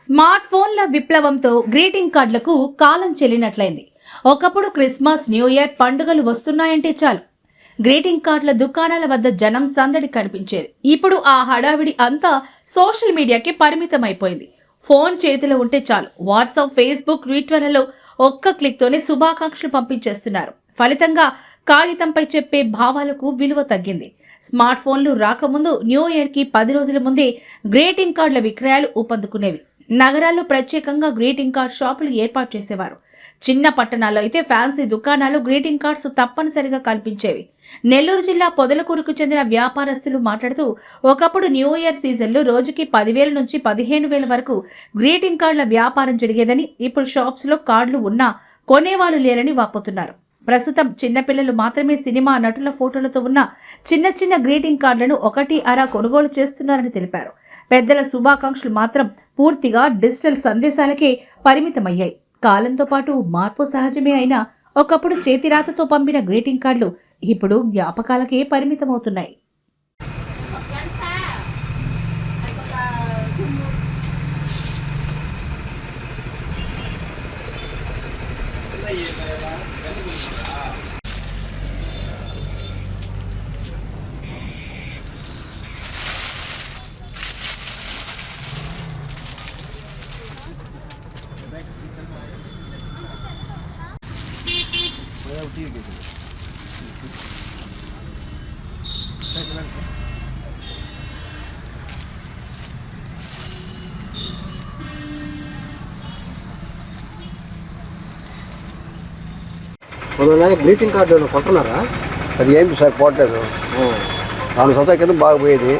Smart ఫోన్ల విప్లవంతో greeting కార్డులకు కాలం చెల్లినట్లయింది. ఒకప్పుడు క్రిస్మస్ న్యూ ఇయర్ పండుగలు వస్తున్నాయంటే చాలు. గ్రీటింగ్ కార్డుల దుకాణాల వద్ద జనం సందడి కనిపించేది. ఇప్పుడు ఆ హడావిడి అంతా సోషల్ మీడియాకి పరిమితమైపోయింది. ఫోన్ చేతిలో ఉంటే చాలు. వాట్సాప్ ఫేస్బుక్ ట్విట్టర్లలో ఒక్క క్లిక్తోనే శుభాకాంక్షలు పంపించేస్తున్నారు. ఫలితంగా కాగితంపై చెప్పే భావాలకు విలువ తగ్గింది. స్మార్ట్ ఫోన్లు రాకముందు న్యూ ఇయర్కి పది రోజుల ముందే గ్రీటింగ్ కార్డుల విక్రయాలు ఊపందుకునేవి. నగరాల్లో ప్రత్యేకంగా గ్రీటింగ్ కార్డ్ షాపులు ఏర్పాటు చేసేవారు. చిన్న పట్టణాల్లో అయితే ఫ్యాన్సీ దుకాణాలు గ్రీటింగ్ కార్డ్స్ తప్పనిసరిగా కనిపించేవి నెల్లూరు జిల్లా పొదలకూరుకు చెందిన వ్యాపారస్తులు మాట్లాడుతూ ఒకప్పుడు న్యూ ఇయర్ సీజన్లో రోజుకి పదివేల నుంచి పదిహేను వేల వరకు గ్రీటింగ్ కార్డుల వ్యాపారం జరిగేదని ఇప్పుడు షాప్స్లో కార్డులు ఉన్నా కొనేవాళ్ళు లేరని వాపోతున్నారు. ప్రస్తుతం చిన్నపిల్లలు మాత్రమే సినిమా నటుల ఫోటోలతో ఉన్న చిన్న చిన్న గ్రీటింగ్ కార్డులను ఒకటి అరా కొనుగోలు చేస్తున్నారని తెలిపారు. పెద్దల శుభాకాంక్షలు మాత్రం పూర్తిగా డిజిటల్ సందేశాలకే పరిమితమయ్యాయి. కాలంతో పాటు మార్పు సహజమే అయినా ఒకప్పుడు చేతిరాతతో పంపిన గ్రీటింగ్ కార్డులు ఇప్పుడు జ్ఞాపకాలకే పరిమితమవుతున్నాయి. మొన్న గ్రీటింగ్ కార్డు ఏమైనా కొంటున్నారా అది ఏంటి సార్ పోవట్లేదు నాలుగు సంవత్సరాల క్రితం బాగా పోయేది.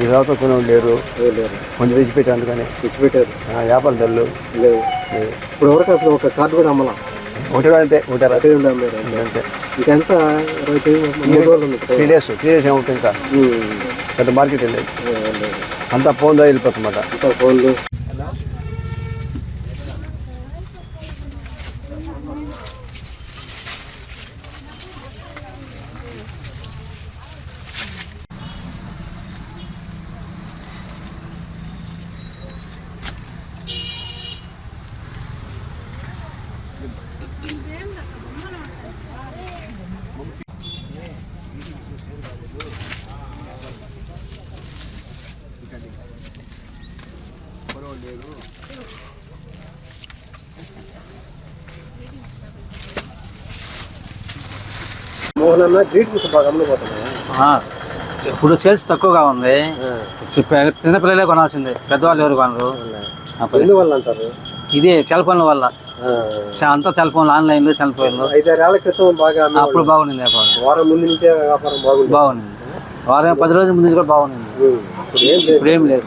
ఈ సంవత్సరం కొనే లేరు. లేరు. కొంచెం తెచ్చిపెట్టాను అందుకని. తెచ్చిపెట్టారు. వ్యాపారం తెల్లు లేవు ఇప్పుడు వరకు అసలు ఒక కార్డు కూడా అమ్మలా? ఒకటి అంతే ఒకటి అదే ఉండే అమ్మారు అంతే. త్రీ డేస్ త్రీ డేస్ ఏముంటుంది ఇంకా. పెద్ద మార్కెట్ వెళ్ళేది. అంతా ఫోన్ దా వెళ్ళిపోతుందన్నమాట. ఇంకా ఫోన్లు మోహన్ అన్న గ్రీటింగ్స్ బాగా ఇప్పుడు సేల్స్ తక్కువగా ఉంది. చిన్నపిల్లలే కొనాల్సిందే. పెద్దవాళ్ళు ఎవరు కొనరు? ఎందువల్ల అంటారు? ఇదే సెల్ ఫోన్ల వల్ల. అంతా సెల్ ఫోన్లు ఆన్లైన్లు సెల్ ఫోన్లు ఐదారేళ్ళ క్రితం బాగా. అప్పుడు బాగుంది వ్యాపారం వారం ముందు నుంచే వ్యాపారం బాగుంది. బాగుంది. వారం పది రోజుల ముందు కూడా బాగుంది ఉమ్. ఇప్పుడు ఏం లేదు.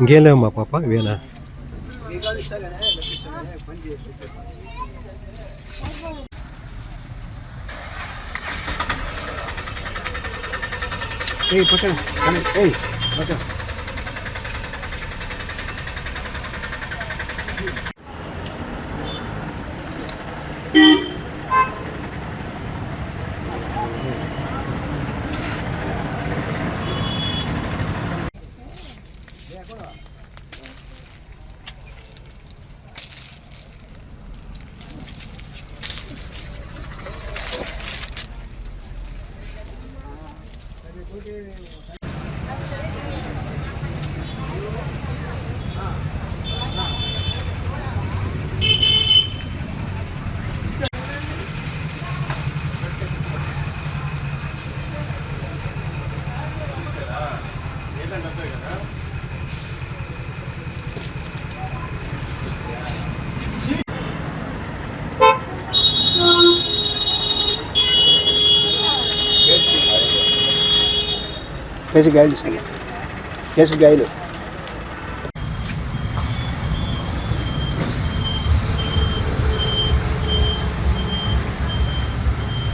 ఇంకేం లేవు మా పాప ఇవేనా? ఏయ్ పక్కన. ఏయ్ పక్కన. Case గాయలు case గాయలు